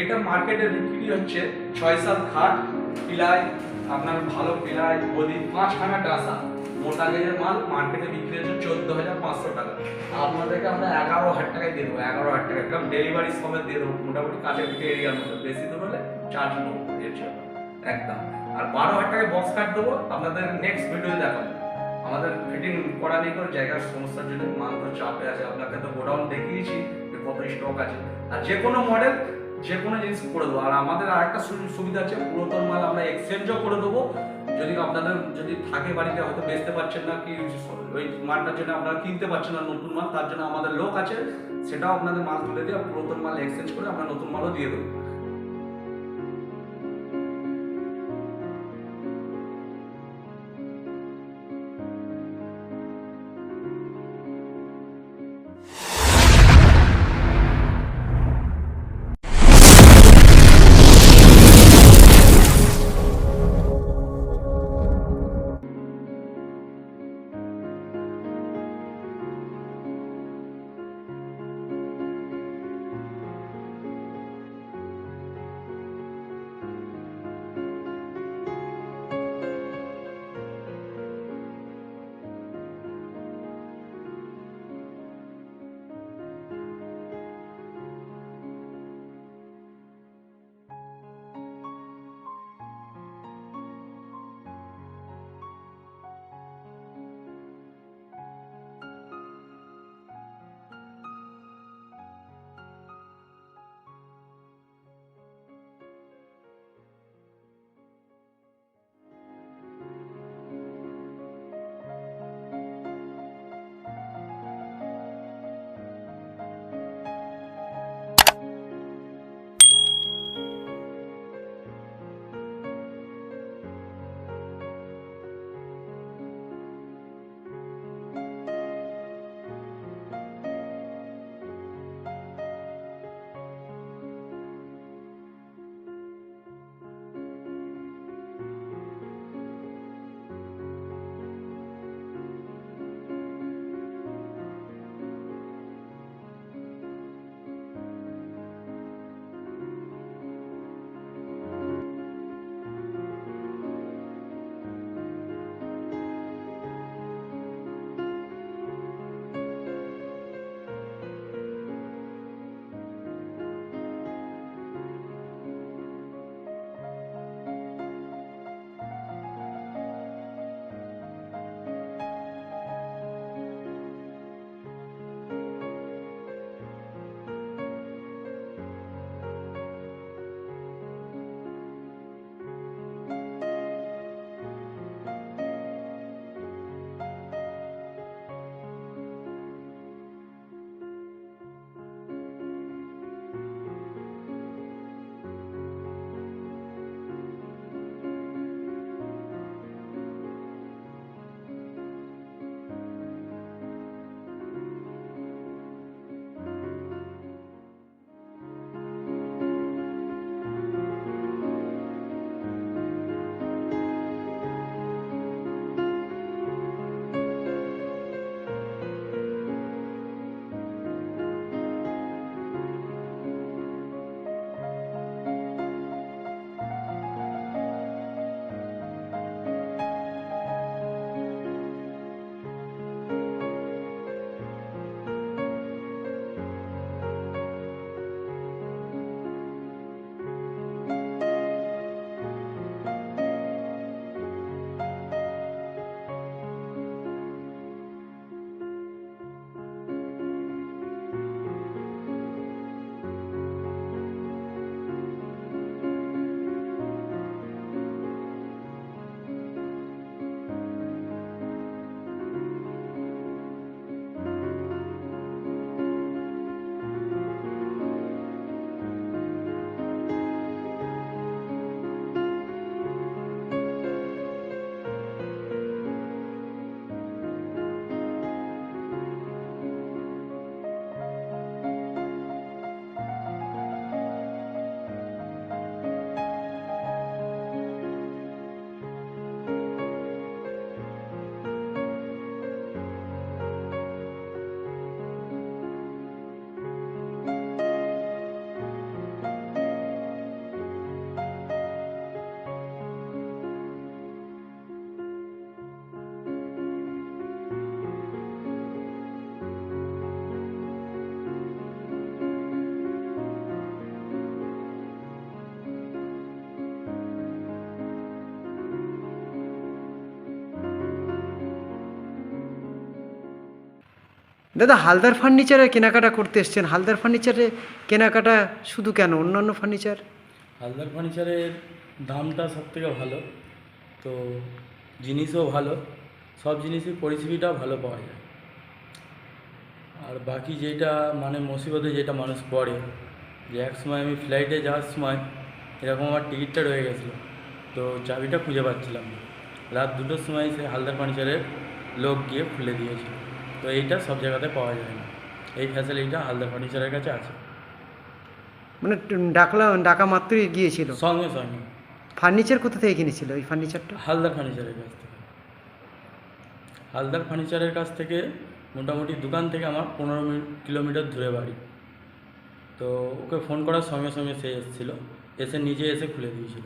এটা মার্কেটে বিক্রি হচ্ছে ছয় সাত খাট পিলাই আপনার ভালো পিলাই গদি পাঁচখানা ডাসা। মোটা গেজের মাল মার্কেটে বিক্রি হচ্ছে চোদ্দ হাজার পাঁচশো টাকা। আপনাদেরকে আমরা এগারো হাজার টাকায় দিয়ে দেবো, এগারো হাজার টাকা। একদম ডেলিভারি সমেত দিয়ে দেবো, মোটামুটি কাছের দিকে এরিয়ার মধ্যে বেশি দূর হলে চার্জ নেব, এর জন্য। একদম। আর বারো হাজার টাকায় বক্স কাট দেবো, আপনাদের নেক্সট ভিডিও দেখাবো। আমাদের ফিটিং করা নেই কোনো জায়গার সমস্যার জন্য, মাল তো চাপে আছে। আপনাকে তো গোডাউন দেখিয়েছি যে কত স্টক আছে। আর যে কোনো মডেল যে কোনো জিনিস করে দেবো। আর আমাদের আরেকটা সুবিধা আছে, পুরাতন মাল আমরা এক্সচেঞ্জও করে দেবো। যদি আপনাদের যদি থাকে বাড়িতে, হয়তো বেচতে পারছেন না কি ওই মালটার জন্য আপনারা কিনতে পারছেন না নতুন মাল, তার জন্য আমাদের লোক আছে, সেটাও আপনাদের মাল তুলে দিয়ে পুরাতন মাল এক্সচেঞ্জ করে আমরা নতুন মালও দিয়ে দেবো। দাদা, হালদার ফার্নিচারে কেনাকাটা করতে এসছেন। হালদার ফার্নিচারে কেনাকাটা শুধু কেন? অন্যান্য ফার্নিচার হালদার ফার্নিচারের দামটা সব থেকে ভালো। তো জিনিসও ভালো। সব জিনিসই পরিষেবিটাও ভালো পাওয়া যায়। আর বাকি যেটা মানে মুসিবতে যেটা মানুষ পড়ে, যে এক সময় আমি ফ্লাইটে যাওয়ার সময় এরকম আমার টিকিটটা রয়ে গেছিল। তো চাবিটা খুঁজে পাচ্ছিলাম রাত দুটোর সময় সে হালদার ফার্নিচারের লোক গিয়ে খুলে দিয়েছিল। তো এইটা সব জায়গাতে পাওয়া যায় না। এই ফ্যাসিলিটিটা হালদার ফার্নিচারের কাছে আছে। মানে ডাকলা ডাকা মাত্রই গিয়েছিল? সঙ্গে সঙ্গে। ফার্নিচার কোথা থেকে কিনেছিল এই ফার্নিচারটা হালদার ফার্নিচারের কাছ থেকে। হালদার ফার্নিচারের কাছ থেকে মোটামুটি দোকান থেকে আমার পনেরো কিলোমিটার দূরে বাড়ি। তো ওকে ফোন করার সঙ্গে সঙ্গে সে এসেছিল। এসে নিজে এসে খুলে দিয়েছিল।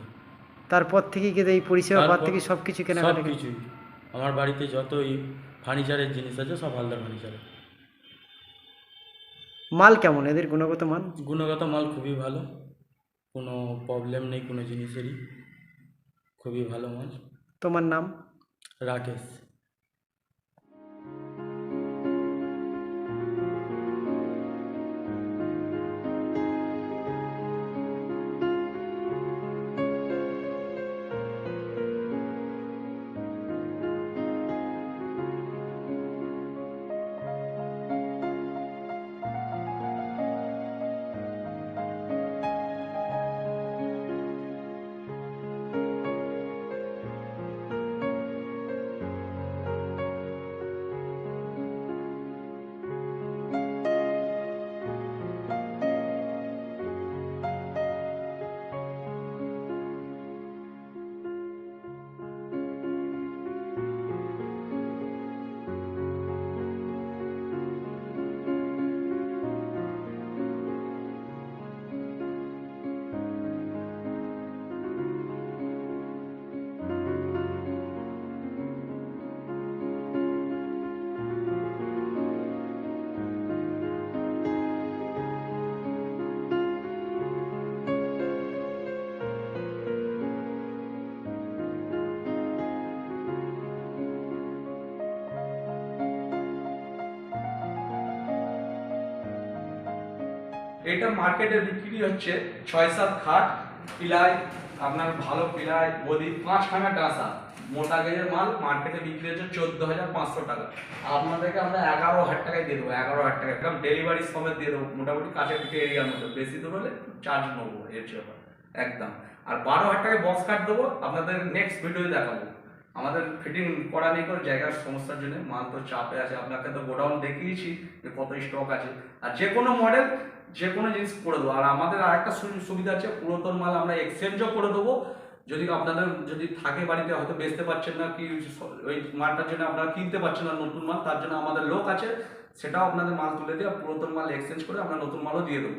তারপর থেকে এই পরিষেবা থেকে সব কিছু সব কেনাকাটা কিছুই আমার বাড়িতে যতই ফার্নিচারের জিনিস আছে সব হালদার ফার্নিচারের মাল কেমন? এদের গুণগত মাল গুণগত মাল খুবই ভালো। কোনো প্রবলেম নেই কোনো জিনিসেরই। খুবই ভালো মাল। তোমার নাম? রাকেশ। এটা মার্কেটে বিক্রি হচ্ছে ছয় সাত খাট, পিলাই, আপনার ভালো পিলাই গদি পাঁচখানা ডাসা। মোটা গেজের মাল মার্কেটে বিক্রি হচ্ছে চোদ্দ হাজার পাঁচশো টাকা। আপনাদেরকে আমরা এগারো হাজার টাকায় দিয়ে দেবো, এগারো হাজার টাকা। একদম ডেলিভারি সমেত দিয়ে দেবো, মোটামুটি কাছে পিঠে এরিয়ার মধ্যে বেশি দূর হলে চার্জ নেব, এর জন্য একদম। আর বারো হাজার টাকায় বক্স কাট দেবো, আপনাদের নেক্সট ভিডিও দেখাবো। আমাদের ফিটিং করা নেই কোনো জায়গার সমস্যার জন্য, মাল তো চাপে আছে। আপনাকে তো গোডাউন দেখিয়েছি যে কত স্টক আছে। আর যে কোনো মডেল যে কোনো জিনিস করে দেবো। আর আমাদের আরেকটা সু- সুবিধা আছে, পুরাতন মাল আমরা এক্সচেঞ্জও করে দেবো। যদি আপনাদের, যদি থাকে বাড়িতে, হয়তো বেচতে পারছেন না কি, ওই মালটার জন্য আপনারা কিনতে পারছেন না নতুন মাল, তার জন্য আমাদের লোক আছে, সেটাও আপনাদের মাল তুলে দিয়ে পুরাতন মাল এক্সচেঞ্জ করে আমরা নতুন মালও দিয়ে দেবো।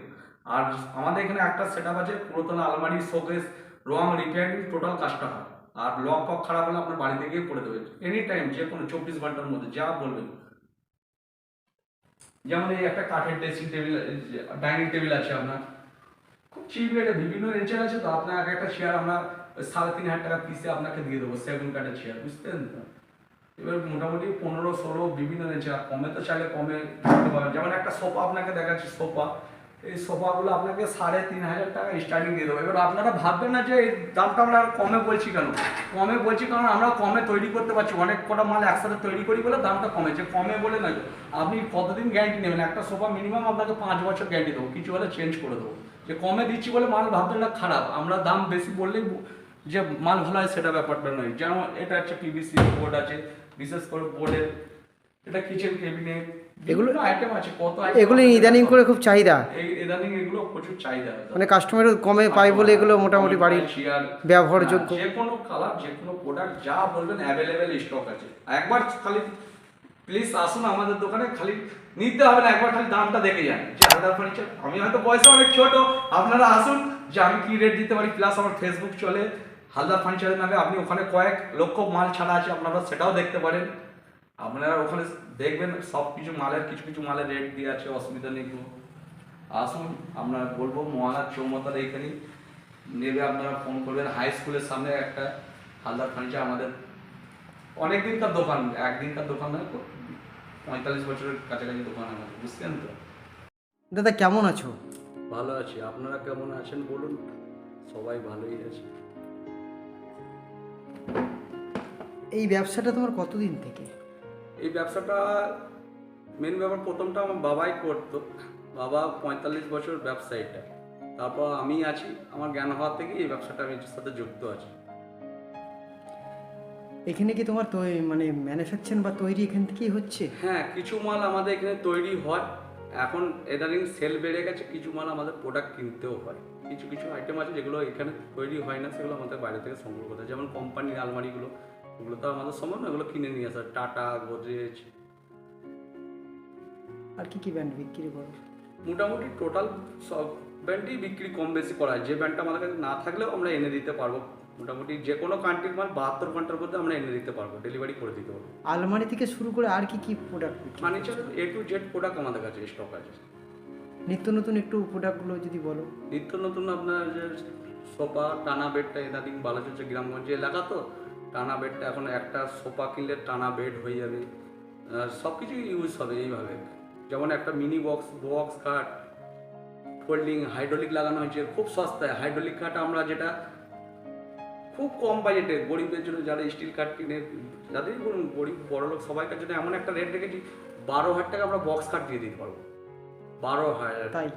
আর আমাদের এখানে একটা সেট আছে, পুরাতন আলমারি শোকেস রং রিপেয়ারিং টোটাল কাজটা হয় আর লক ফক খারাপ হলে আপনার বাড়িতে গিয়ে করে দেবে এনি টাইম যে কোনো চব্বিশ ঘণ্টার মধ্যে, যা বলবেন। যেমন এই একটা কাঠের ড্রেসিং টেবিল ডাইনিং টেবিল আছে আপনার। খুব চিপ রেটে বিভিন্ন রেঞ্জের আছে। তো আপনার এক একটা চেয়ার আমরা সাড়ে তিন হাজার টাকা পিসে আপনাকে দিয়ে দেবো সেগুন কাঠের চেয়ার বুঝতেন তো? এবার মোটামুটি পনেরো, ষোলো বিভিন্ন রেঞ্জে আর কমে তো চাইলে কমে যেমন একটা সোফা আপনাকে দেখাচ্ছি সোফা এই সোফাগুলো আপনাকে সাড়ে তিন হাজার টাকা স্টার্টিং দিয়ে দেবো। এবার আপনারা ভাববেন না যে এই দামটা আমরা কমে বলছি কেন? কমে বলছি কারণ আমরা কমে তৈরি করতে পারছি, অনেক কটা মাল একসাথে তৈরি করি বলে দামটা কমেছে। কমে বলে না আপনি কতদিন গ্যারান্টি নেবেন? একটা সোফা মিনিমাম আপনাকে পাঁচ বছর গ্যারান্টি দেবো, কিছু হলে চেঞ্জ করে দেবো। যে কমে দিচ্ছি বলে মাল ভাববেন না, খারাপ। আমরা দাম বেশি বললেই যে মাল ভালো হয় সেটা ব্যাপারটা নয়। যেমন এটা হচ্ছে পিভিসি বোর্ড আছে, বিশেষ করে বোর্ডের এটা কিচেন কেবিনেট এগুলো- আইটেম আছে কত এগুলো ইদানিং করে খুব চাহিদা। এই ইদানিং এগুলো প্রচুর চাহিদা মানে কমে বলে এগুলো মোটামুটি বাড়ির ব্যবহারযোগ্য। যে কোনো কালার যে কোনো প্রোডাক্ট যা বলবেন অ্যাভেলেবেল স্টক আছে। একবার খালি প্লিজ আসুন আমাদের দোকানে খালি নিতে হবে না একবার খালি দামটা দেখে যান। যে ফার্নিচার আমি হয়তো বয়সে অনেক ছোট আপনারা আসুন যে আমি কি রেট দিতে পারি প্লাস আমার ফেসবুক চলে হালদার ফার্নিচারের নামে আপনি ওখানে কয়েক লক্ষ মাল ছাড়া আছে আপনারা সেটাও দেখতে পারেন। আপনারা ওখানে দেখবেন সব কিছু মালের কিছু কিছু মালের রেট দিয়ে আছে অসুবিধা নেই কোনো। আসুন আমরা বলব মহানার চৌমাতার এইখানে নেবে আপনারা ফোন করবেন। হাই স্কুলের সামনে একটা হালদার ফার্নিচার আমাদের। অনেক দিনকার দোকান একদিনকার দোকান নয় তো পঁয়তাল্লিশ বছরের কাছাকাছি দোকান আমাদের বুঝছেন তো? দাদা কেমন আছো? ভালো আছি। আপনারা কেমন আছেন বলুন? সবাই ভালোই আছে। এই ব্যবসাটা তোমার কতদিন থেকে? এই ব্যবসাটা মেন ব্যাপার প্রথমটা আমার বাবাই করতো। বাবা পঁয়তাল্লিশ বছর ব্যবসায়ীটা। তারপর আমি আছি আমার জ্ঞান হওয়ার থেকে এই ব্যবসাটা আমি সাথে যুক্ত আছি। এখানে কি তোমার মানে ম্যানুফ্যাকচার বা তৈরি এখান থেকেই হচ্ছে? হ্যাঁ কিছু মাল আমাদের এখানে তৈরি হয়। এখন এদারিং সেল বেড়ে গেছে কিছু মাল আমাদের প্রোডাক্ট কিনতেও হয়। কিছু কিছু আইটেম আছে যেগুলো এখানে তৈরি হয় না সেগুলো আমাদের বাইরে থেকে সংগ্রহ করতে হয়। যেমন কোম্পানির আলমারিগুলো ওগুলো তো আমাদের সম্ভব না ওগুলো কিনে নিয়ে আসা টাটা গোদরেজ। আর কি কি ব্র্যান্ড বিক্রি করো? মোটামুটি টোটাল সব ব্যান্ডই বিক্রি কম বেশি করা হয়। যে ব্যান্ডটা আমাদের কাছে না থাকলেও আমরা এনে দিতে পারব। মোটামুটি যে কোনো কান্ট্রির মাল বাহাত্তর ঘণ্টার মধ্যে আমরা এনে দিতে পারব ডেলিভারি করে দিতে পারব। আলমারি থেকে শুরু করে আর কি কি product furniture A to Z product আমাদের কাছে স্টক আছে। নিত্য নতুন একটু প্রোডাক্টগুলো যদি বলো। নিত্য নতুন আপনার যে সোফা টানা বেডটা এদাদিন চলছে গ্রামগঞ্জ এলাকা তো টানা বেডটা এখন একটা সোফা কিনলে টানা বেড হয়ে যাবে। সব কিছু ইউজ হবে এইভাবে। যেমন একটা মিনি বক্স বক্স খাট ফোল্ডিং হাইড্রোলিক লাগানো হয়েছে খুব সস্তায়। হাইড্রোলিক খাট আমরা যেটা খুব কম বাজেটে গরিবদের জন্য যারা স্টিল কাঠ কিনে যাদের বলুন গরিব বড় লোক সবাইকার জন্য এমন একটা রেট রেখেছি বারো হাজার টাকা আমরা বক্স কাঠ দিয়ে দিতে পারব। বারো হাজার তাই?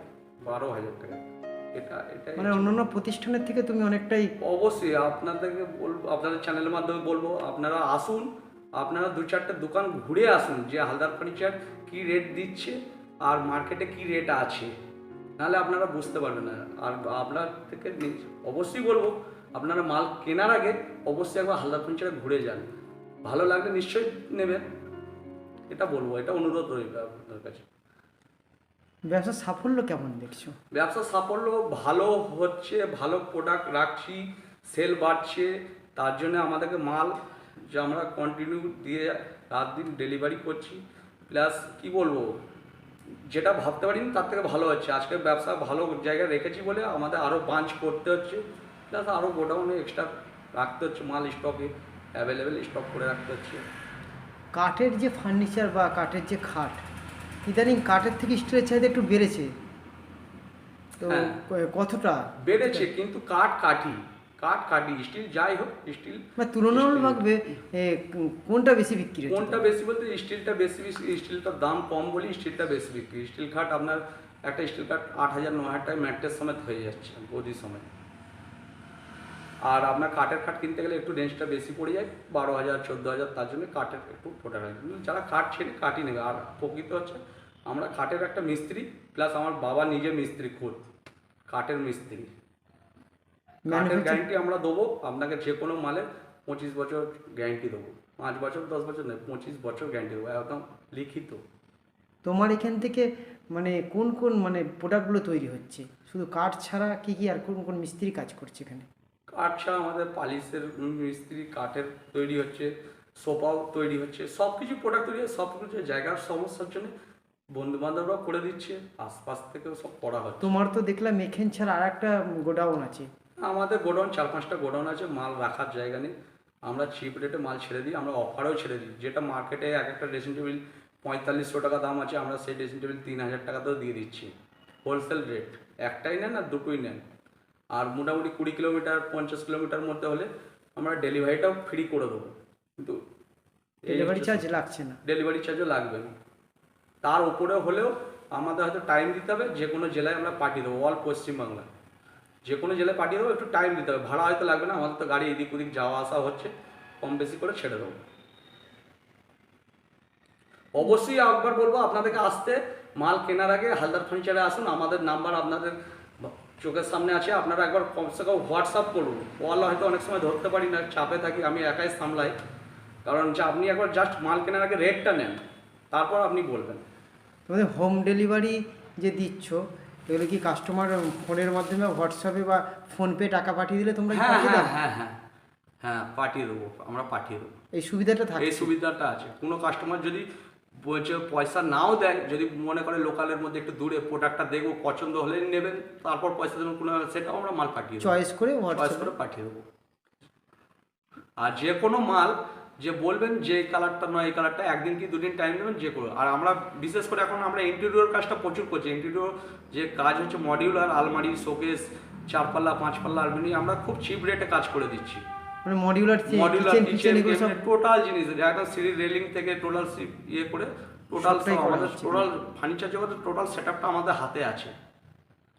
বারো হাজার টাকা। এটা এটা মানে অন্যান্য প্রতিষ্ঠানের থেকে তুমি অনেকটাই অবশ্যই আপনাদেরকে বলব আপনাদের চ্যানেলের মাধ্যমে বলব আপনারা আসুন আপনারা দু চারটে দোকান ঘুরে আসুন যে হালদার ফার্নিচার কি রেট দিচ্ছে আর মার্কেটে কি রেট আছে। নাহলে আপনারা বুঝতে পারবেন না। আর আপনার থেকে অবশ্যই বলব আপনারা মাল কেনার আগে অবশ্যই একবার হালদার ফার্নিচারে ঘুরে যান। ভালো লাগলে নিশ্চয়ই নেবেন। এটা বলব এটা অনুরোধ রইবে আপনার কাছে। ব্যবসার সাফল্য কেমন দেখছ? ব্যবসার সাফল্য ভালো হচ্ছে ভালো প্রোডাক্ট রাখছি সেল বাড়ছে তার জন্য আমাদেরকে মাল যে আমরা কন্টিনিউ দিয়ে রাত দিন ডেলিভারি করছি। প্লাস কি বলব যেটা ভাবতে পারিনি তার থেকে ভালো হচ্ছে। আজকে ব্যবসা ভালো জায়গায় রেখেছি বলে আমাদের আরও বাঞ্চ করতে হচ্ছে। প্লাস আরও গোডাউনে এক্সট্রা রাখতে হচ্ছে মাল স্টকে অ্যাভেলেবেল স্টক করে রাখতে হচ্ছে। কাঠের যে ফার্নিচার বা কাঠের যে খাট ইদানিং কাঠের থেকে স্টিলের চাহিদা একটু বেড়েছে। তো হ্যাঁ। কতটা? বেড়েছে কিন্তু কাঠ কাটি কাঠ কাটি স্টিল যাই হোক স্টিল। মানে তুলনামূলকভাবে কোনটা বেশি বিক্রি হচ্ছে কোনটা বেশি বলতে স্টিলটা বেশি বেশি স্টিলটার দাম কম বলি স্টিলটা বেশি বিক্রি। স্টিল খাট আপনার একটা স্টিল খাট আট হাজার ন হাজার টাকা ম্যাট্রেস সমেত হয়ে যাচ্ছে গদির সময় আর আপনার কাঠের খাট কিনতে গেলে একটু রেঞ্জটা বেশি পড়ে যায় বারো হাজার চোদ্দ হাজার তার জন্য কাঠের একটু ফোটা হয় যারা কাঠ ছেড়ে কাঠই নেবে। আর প্রকৃত হচ্ছে আমরা কাঠের একটা মিস্ত্রি প্লাস আমার বাবা নিজে মিস্ত্রি খুদ কাঠের মিস্ত্রি। কাঠের Manufacturing- গ্যারান্টি আমরা দেবো আপনাকে যে কোনো মালে পঁচিশ বছর গ্যারান্টি দেবো। পাঁচ বছর দশ বছর নয় পঁচিশ বছর গ্যারান্টি দেবো একদম লিখিত। তোমার এখান থেকে মানে কোন কোন মানে প্রোডাক্টগুলো তৈরি হচ্ছে? শুধু কাঠ ছাড়া কি কি আর কোন কোন মিস্ত্রি কাজ করছে এখানে? কাঠ ছাড়া আমাদের পালিশের মিস্ত্রি কাঠের তৈরি হচ্ছে সোফাও তৈরি হচ্ছে সব কিছু প্রোডাক্ট তৈরি সব কিছু জায়গার সমস্যার জন্য বন্ধু বান্ধবরাও করে দিচ্ছে আশপাশ থেকেও সব করা হয় তোমার তো দেখলাম এখান ছাড়া আর একটা গোডাউন আছে। আমাদের গোডাউন চার পাঁচটা গোডাউন আছে মাল রাখার জায়গা নেই। আমরা চিপ রেটে মাল ছেড়ে দিই আমরা অফারেও ছেড়ে দিই। যেটা মার্কেটে এক একটা ড্রেসিং টেবিল পঁয়তাল্লিশশো টাকা দাম আছে আমরা সেই ড্রেসিং টেবিল তিন হাজার টাকাতেও দিয়ে দিচ্ছি। হোলসেল রেট একটাই নেন আর দুটোই নেন। আর মোটামুটি কুড়ি কিলোমিটার পঞ্চাশ কিলোমিটার মধ্যে হলে আমরা ডেলিভারিটাও ফ্রি করে দেবো। কিন্তু ডেলিভারি চার্জ লাগছে না। ডেলিভারি চার্জও লাগবে। না তার উপরে হলেও আমাদের হয়তো টাইম দিতে হবে যে কোনো জেলায় আমরা পাঠিয়ে দেবো অল পশ্চিমবাংলা। যে কোনো জেলায় পাঠিয়ে দেবো একটু টাইম দিতে হবে। ভাড়া হয়তো লাগবে না আমাদের তো গাড়ি এদিক ওদিক যাওয়া আসা হচ্ছে কম বেশি করে ছেড়ে দেবো। অবশ্যই একবার বলব আপনাদেরকে আসতে মাল কেনার আগে হালদার ফার্নিচারে আসুন আমাদের নাম্বার আপনাদের চোখের সামনে আছে আপনারা একবার কমসে কম হোয়াটসঅ্যাপ করুন। কল হয়তো অনেক সময় ধরতে পারি না চাপে থাকি আমি একাই সামলাই। কারণ যে আপনি একবার জাস্ট মাল কেনার আগে রেটটা নেন তারপর আপনি বলবেন। তোমাদের হোম ডেলিভারি যে দিচ্ছ এগুলো কি কাস্টমার ফোনের মাধ্যমে হোয়াটসঅ্যাপে বা ফোনপে টাকা পাঠিয়ে দিলে তোমরা হ্যাঁ হ্যাঁ হ্যাঁ হ্যাঁ হ্যাঁ পাঠিয়ে দেবো আমরা পাঠিয়ে দেবো। এই সুবিধাটা থাকে। এই সুবিধাটা আছে। কোনো কাস্টমার যদি পয়সা নাও দেয় যদি মনে করে লোকালের মধ্যে একটু দূরে প্রোডাক্টটা দেখব পছন্দ হলে নেবেন তারপর পয়সা দেবেন কোনো সেটাও আমরা মাল পাঠিয়ে চয়েস করে চয়েস করে পাঠিয়ে দেবো। আর যে কোনো মাল যে বলবেন যে কালারটা নয় এই কালারটা একদিন কি দুদিন টাইম নেবেন যে করো আর আমরা বিশেষ করে এখন আমরা ইন্টেরিয়র কাজটা প্রচুর করছি। ইন্টেরিয়র যে কাজ হচ্ছে মডিউলার আলমারি শোকেস চার পাল্লা পাঁচ পাল্লা আলমারি আমরা খুব চিপ রেটে কাজ করে দিচ্ছি। মানে modular modular kitchen kitchen kitchen এগুলো সব টোটাল জিনিস একদম সিঁড়ি রেলিং থেকে টোটাল ইয়ে করে টোটাল আমাদের টোটাল ফার্নিচার জগতের টোটাল সেটআপটা আমাদের হাতে আছে।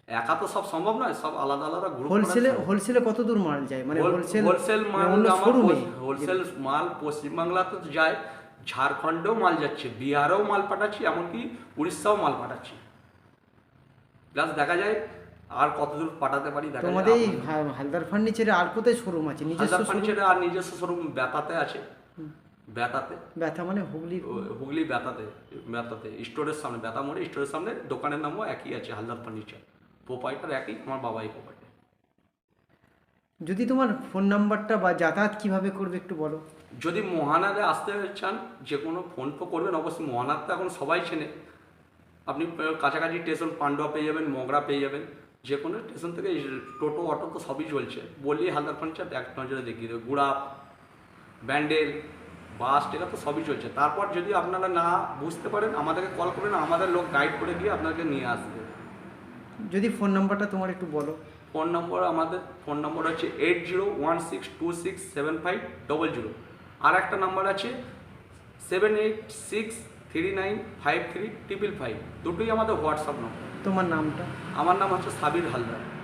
একা তো সব সম্ভব নয় সব আলাদা আলাদা গ্রুপ হোলসেলে হোলসেলে কত দূর মাল যায়? মানে হোলসেল হোলসেল মাল হোলসেল মাল পশ্চিমবাংলাতে তো যায় ঝাড়খণ্ডেও মাল যাচ্ছে বিহারেও মাল পাঠাচ্ছি এমনকি উড়িষ্যাও মাল পাঠাচ্ছি। প্লাস দেখা যায় আর কতদূর পাঠাতে পারি তোমাদের এই হালদার ফার্নিচারে আর কোথায় শোরুম আছে? নিজস্ব ফার্নিচারে আর নিজস্ব শোরুম বেতাতে আছে। বেতাতে ব্যথা মানে হুগলি হুগলি বেতাতে বেতাতে স্টোরের সামনে বেতা মোড়ে স্টোরের সামনে দোকানের নামও একই আছে হালদার ফার্নিচার। প্রোপাইটার একই আমার বাবাই প্রোপাইটার। যদি তোমার ফোন নাম্বারটা বা যাতায়াত কীভাবে করবে একটু বলো। যদি মহানাদে আসতে চান যে কোনো ফোন তো করবেন অবশ্যই মহানাদ তো এখন সবাই চেনে। আপনি কাছাকাছি স্টেশন পান্ডুয়া পেয়ে যাবেন মগরা পেয়ে যাবেন। যে কোনো স্টেশন থেকে টোটো অটো তো সবই চলছে। বললেই হালদার ফার্নিচার এক নজরে দেখিয়ে দেবে। গুড়া ব্যান্ডেল বাস এটা তো সবই চলছে। তারপর যদি আপনারা না বুঝতে পারেন আমাদেরকে কল করবেন আমাদের লোক গাইড করে গিয়ে আপনাকে নিয়ে আসবে। যদি ফোন নাম্বারটা তোমার একটু বলো। ফোন নম্বর আমাদের ফোন নম্বর হচ্ছে eight zero one six two six seven five double zero আর একটা নাম্বার আছে seven eight six three nine five three triple five দুটোই আমাদের হোয়াটসঅ্যাপ নম্বর তোমার নামটা? আমার নাম হচ্ছে সাবির হালদার।